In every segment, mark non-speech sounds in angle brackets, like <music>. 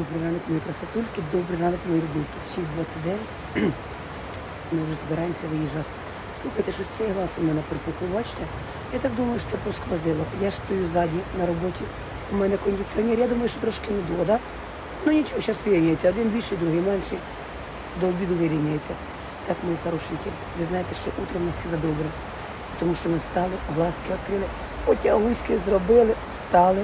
Добрий ранок, мої красотульки, добрий ранок, мої рідненькі. 6.29. <clears throat> Ми вже збираємося виїжджати. Слухайте, щось цей глаз у мене припухло, бачите? Я так думаю, що це посквозило. Я ж стою ззаді на роботі. У мене кондиціонер. Я думаю, що трошки не да? Ну нічого, зараз вирівняється. Один більший, другий менший. До обіду вирівняється. Так, мої хорошенькі, ви знаєте, що утром нас сила добре. Тому що ми встали, глазки відкрили, потягуськи зробили, встали,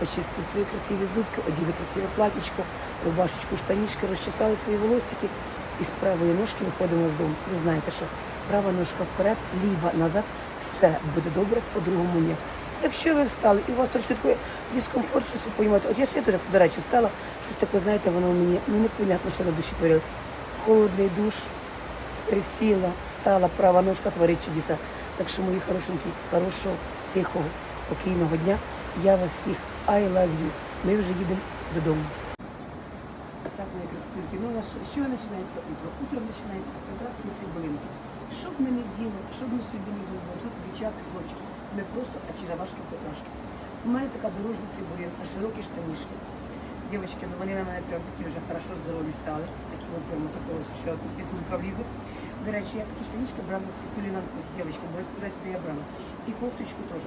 почистили свої красиві зубки, оділи красиве платічко, рубашечку, штанішки, розчесали свої волосики і з правої ножки виходимо з дому. Ви знаєте, що права ножка вперед, ліва назад, все буде добре, по-другому ні. Якщо ви встали і у вас трошки такий дискомфорт, щось ви розумієте, от я сьогодні теж, до речі, встала, щось таке, знаєте, воно мені ну непонятно, що на душі творилось. Холодний душ, присіла, встала, права ножка творить чудеса. Так що, мої хорошенькі, хорошого, тихого, спокійного дня. Я вас всіх I love you. Ми вже їдемо додому. Так, мої красотульки, ну у що, починається утро? Утром починається з прекрасної цибулинки. Що б ми не діли, що б ми собі не зробили, тут дівчата, хлопчики, ми просто очаровашки покашки. У мене така дорожня цибулинка, широкі штанішки. Дівчатки, ну вони на мене прям такі вже хорошо здорові стали. Такі от прямо такого, що цвітулька влізе. До речі, я такі штанішки брала на світулі на бо ви спитаєте, де я брала. І кофточку теж.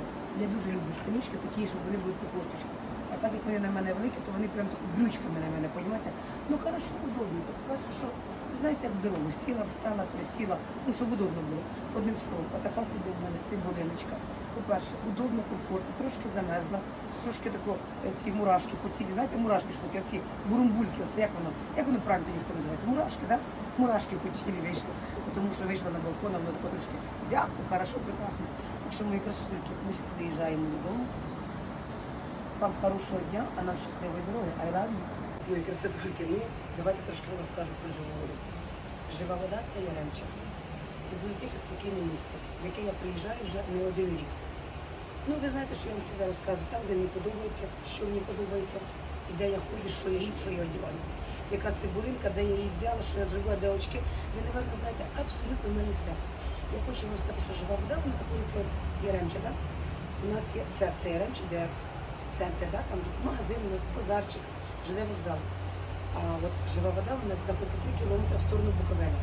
Я дуже люблю штанішки такі, щоб вони були по кофточку. А так як вони на мене великі, то вони прям такі брючками на мене, розумієте? Ну хорошо, удобненько. Перше, що, знаєте, як в дорогу, сіла, встала, присіла, ну, щоб удобно було. Одним словом, отака собі в мене цибулиночка. По-перше, удобно, комфортно, трошки замерзла, трошки тако е, ці мурашки по тілі. Знаєте, мурашки штуки, оці бурумбульки, оце як воно, як воно правильно тоді називається? Мурашки, так? Да? Мурашки по тілі вийшли, тому що вийшла на балкон, а воно тако трошки зябко, хорошо, прекрасно. Так що, мої красотульки, ми зараз виїжджаємо додому. Вам хорошого дня, а нам щасливої дороги. I love you. Ну і красотульки, ну давайте трошки розкажу про живу воду. Жива вода це Яремча. Це дуже тихе, спокійне місце, в яке я приїжджаю вже не один рік. Ну, ви знаєте, що я вам завжди розказую, там, де мені подобається, що мені подобається, і де я ходжу, що я їм, що я одягаю. Яка цибулинка, де я її взяла, що я зробила, де очки. Ви, напевно, знаєте абсолютно мене все. Я хочу вам сказати, що жива вода, вона знаходиться от Яремча, да? У нас є серце Яремча, де центр, да? там магазин, у нас базарчик, живе вокзал. А от жива вода, вона знаходиться 3 кілометри в сторону Буковеля.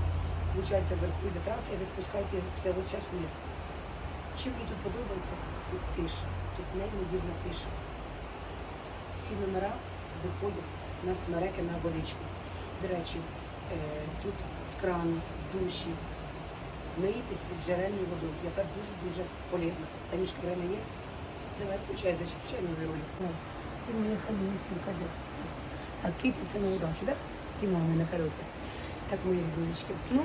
Получається, вверху йде траса, і ви спускаєтеся от час вниз. Чим мені тут подобається? Тут тиша, тут неймовірна тиша. Всі номера виходять на смереки на водичку. До речі, е, тут з крану, в душі, миєтесь від джерельної водою, яка дуже-дуже полезна. Танюшка время є? Давай, включай, значить, включай мою роль. Ти моя халюсінька, де? А киті це на удачу, так? Ти мама не харуся. Так, мої любовички. Ну,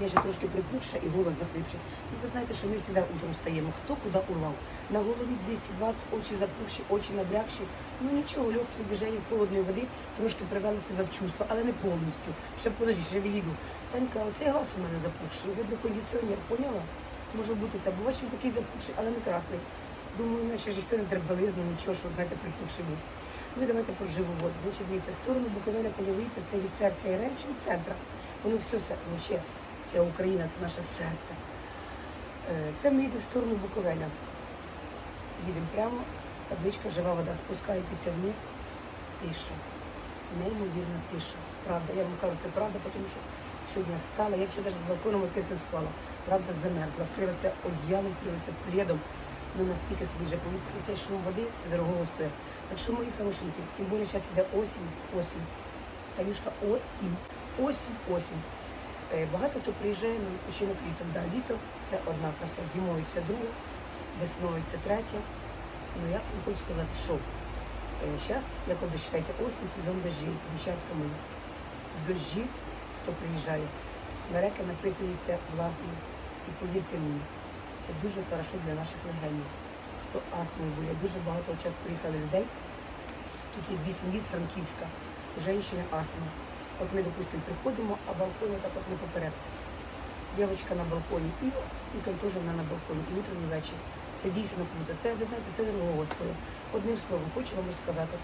я ще трошки припухша і голос захрипший. Ну, ви знаєте, що ми завжди утром встаємо. Хто куди урвав? На голові 220, очі запухші, очі набрякші. Ну нічого, легким движенням холодної води трошки привели себе в чувство, але не повністю. Ще подожди, ще відійду. Танька, оцей глаз у мене запухший. Видно, кондиціонер, поняла? Може бути це. Бо бачив такий запухший, але не красний. Думаю, наче життя не треба лизно, нічого, що знаєте, припухший був. Ну давайте про живу воду. Значить, дивіться, в сторону Буковеля, коли вийти, це від серця Ірем чи від центра. Воно все, вообще, вся Україна, це наше серце. Е, Це ми йдемо в сторону Буковеля. Їдемо прямо, табличка жива вода. Спускаєтеся вниз, тиша. Неймовірна тиша. Правда, я вам кажу, це правда, тому що сьогодні встала, я вчора навіть з балконом відкритим спала. Правда, замерзла, вкрилася одіялом, вкрилася пледом. Ну наскільки свіже повітря. І цей шум води це дорогого стоїть. Так що, мої хорошенькі, тим більше зараз іде осінь, осінь. Танюшка, осінь, осінь, осінь. Е, Багато хто приїжджає на відпочинок літом. Да, літо це одна краса, зимою це друга, весною це третя. Ну я хочу сказати, що зараз, як ви вважаєте, осінь, сезон дождів, дівчатка мої. Дожді, хто приїжджає, смереки напитуються влагою. І повірте мені, це дуже хорошо для наших легенів. Хто астмою боліє. Дуже багато час приїхали людей. Тут є дві сім'ї з Франківська, жінка астма. От ми, допустимо, приходимо, а балкон так от не поперед. Дівчинка на балконі, і там теж вона на балконі, і утром, і ввечері. Це дійсно круто. Це, ви знаєте, це дорогого стоїть. Одним словом, хочу вам сказати,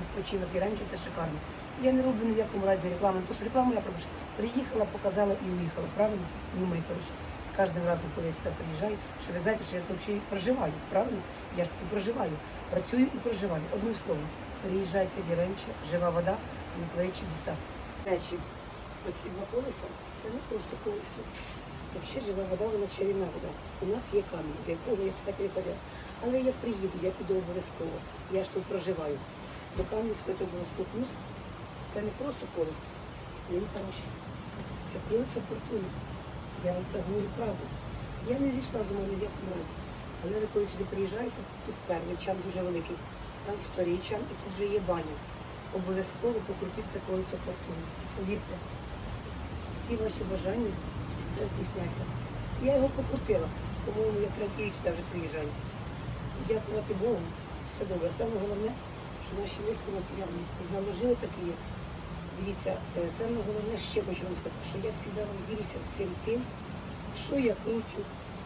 відпочинок і раніше це шикарно. Я не роблю ні в якому разі рекламу, тому що рекламу я пробую. Приїхала, показала і уїхала. Правильно? Ні, мої хороші. З кожним разом, коли я сюди приїжджаю, що ви знаєте, що я тут взагалі проживаю, правильно? Я ж тут проживаю, працюю і проживаю. Одним словом, Приїжджайте в Яремче, жива вода, не твої чудеса. Речі, оці два колеса, це не просто колесо. Взагалі жива вода, вона чарівна вода. У нас є камінь, до якого я, кстати, ходила. Але я приїду, я піду обов'язково. Я ж тут проживаю. До Кам'янської то обов'язково. Це не просто колесо. Мені хороші. Це колесо фортуни. Я вам це говорю правду. Я не зійшла з ні в якому разі. Але ви коли сюди приїжджаєте, тут перший чам дуже великий, там вторий чам і тут вже є баня. Обов'язково покрутіть це колесо фортуни. Повірте, всі ваші бажання завжди здійсняться. Я його покрутила. По-моєму, я третій рік сюди вже приїжджаю. Дякувати Богу, все добре. Саме головне, що наші мислі матеріальні заложили такі. Дивіться, е, саме головне ще хочу вам сказати, що я завжди вам ділюся всім тим, що я крутю,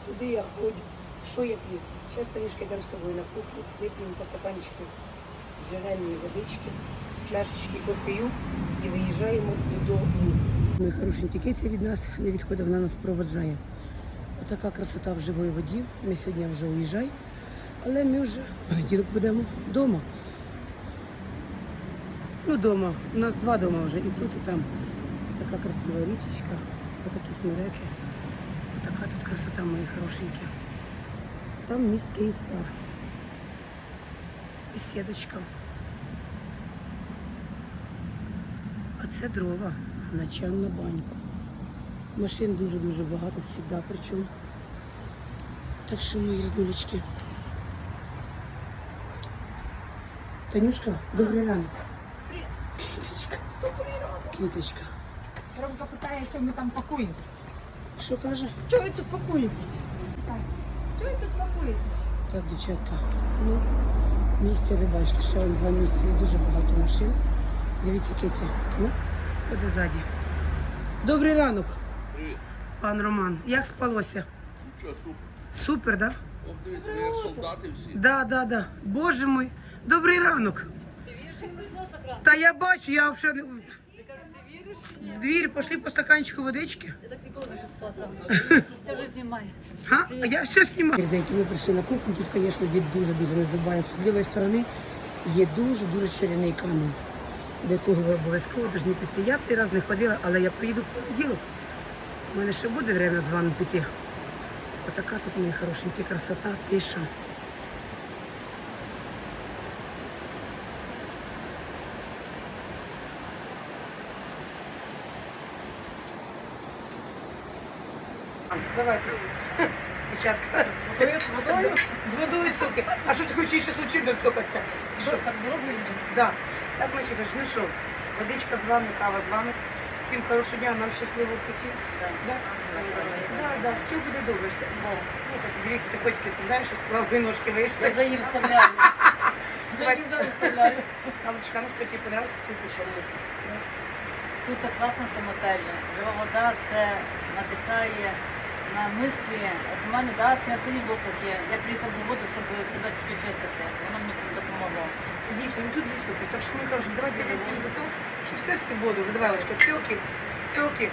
куди я ходжу, що я п'ю. Зараз Танюшка йдемо з тобою на кухню, вип'ємо по стаканчику джерельної водички, чашечки кофею і виїжджаємо додому. Мої хорошенькі киці від нас не відходить, вона нас проводжає. Отака красота в живої воді. Ми сьогодні вже уїжджаємо, але ми вже понеділок будемо вдома. Ну, дома. У нас два дома вже, і тут, і там. Така красива річечка, отакі смереки. Отака тут красота, мої хорошенькі. Там міст Київстар. Бесідочка. А це дрова на чан на баньку. Машин дуже-дуже багато завжди, причому. Так що мої рідулечки. Танюшка, добрий ранок. Квіточка. Ромка питає, що ми там пакуємося. Що каже? Чого ви тут пакуєтесь? Так. Чого ви тут пакуєтесь? Так, дівчатка, ну, місця ви бачите, ще вон два місця, і дуже багато машин. Дивіться, Киця, ну, ходи ззаді. Добрий ранок, Привіт. пан Роман. Як спалося? Що, супер? Супер, да? О, дивіться, ви як солдати всі. Да, да, да. Боже мой, добрий ранок. Та я бачу, я вже не. Двір, пішли по стаканчику водички. Я так ніколи не спала. <laughs> Це вже знімає. А? Я все знімаю. Ми прийшли на кухню, тут, звісно, від дуже-дуже не забуваємо, що з лівої сторони є дуже-дуже чарівний камінь, до якого ви обов'язково повинні піти. Я цей раз не ходила, але я приїду в понеділок. У мене ще буде время з вами піти. Отака тут мої хорошенькі красота, тиша. Давайте. <laughs> Початка. Водою? <laughs> Водою цуки. А що ти хочеш ще случайно цукатися? Що? Так роблю. Да. Так, кажеш, ну що, водичка з вами, кава з вами. Всім хорошого дня, нам щасливого. Так. Да? Да, да, все буде добре. Все. Слухайте, дивіться, ти котики, ти знаєш, що з правої ножки Я вийшли. вже їм вставляю. Вже їм вже вставляю. Галочка, ну скільки подивився, ти почав. Тут так класно це мотельня. Жива вода це надихає на мислі. От у мене да, на селі був таке. Я приїхав з воду, щоб себе чуть чистити. Воно мені допомогло. Це дійсно, ну тут дійсно. Так що ми кажемо, давайте я за то, що все все буду. Давай, Галочка, цілки, цілки,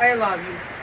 I love you.